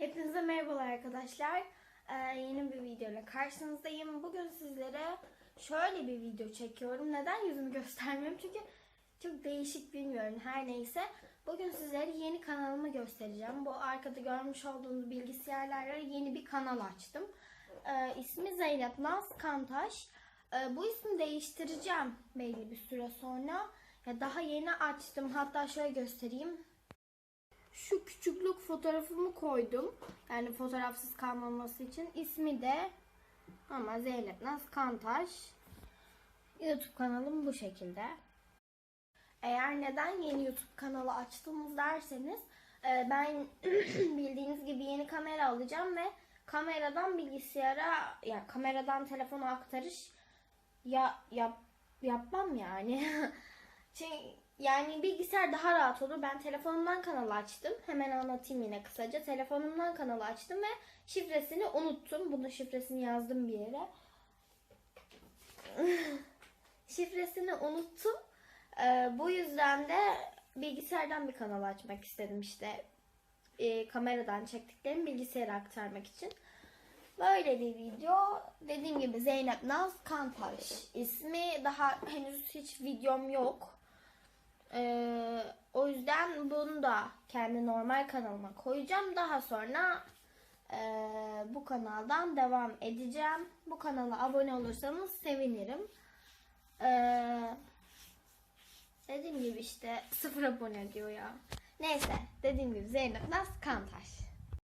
Hepinize merhabalar arkadaşlar. Ee, yeni bir videoyla karşınızdayım. Bugün sizlere şöyle bir video çekiyorum. Neden yüzümü göstermiyorum? Çünkü çok değişik bilmiyorum. Her neyse. Bugün sizlere yeni kanalımı göstereceğim. Bu arkada görmüş olduğunuz bilgisayarlarla yeni bir kanal açtım. Ee, ismi Zeynep Naz Kantaş. Ee, bu ismi değiştireceğim belli bir süre sonra. Ya daha yeni açtım. Hatta şöyle göstereyim şu küçüklük fotoğrafımı koydum. Yani fotoğrafsız kalmaması için. İsmi de ama Zeynep Naz Kantaş. YouTube kanalım bu şekilde. Eğer neden yeni YouTube kanalı açtınız derseniz e, ben bildiğiniz gibi yeni kamera alacağım ve kameradan bilgisayara ya kameradan telefona aktarış ya yap, yapmam yani. Çünkü yani bilgisayar daha rahat olur. Ben telefonumdan kanal açtım. Hemen anlatayım yine kısaca. Telefonumdan kanal açtım ve şifresini unuttum. Bunun şifresini yazdım bir yere. şifresini unuttum. Ee, bu yüzden de bilgisayardan bir kanal açmak istedim işte. Ee, kameradan çektiklerimi bilgisayara aktarmak için. Böyle bir video. Dediğim gibi Zeynep Naz Kantaş ismi. Daha henüz hiç videom yok. Ee, o yüzden bunu da kendi normal kanalıma koyacağım. Daha sonra e, bu kanaldan devam edeceğim. Bu kanala abone olursanız sevinirim. Ee, dediğim gibi işte sıfır abone diyor ya. Neyse dediğim gibi Zeynep Naz Kantaş.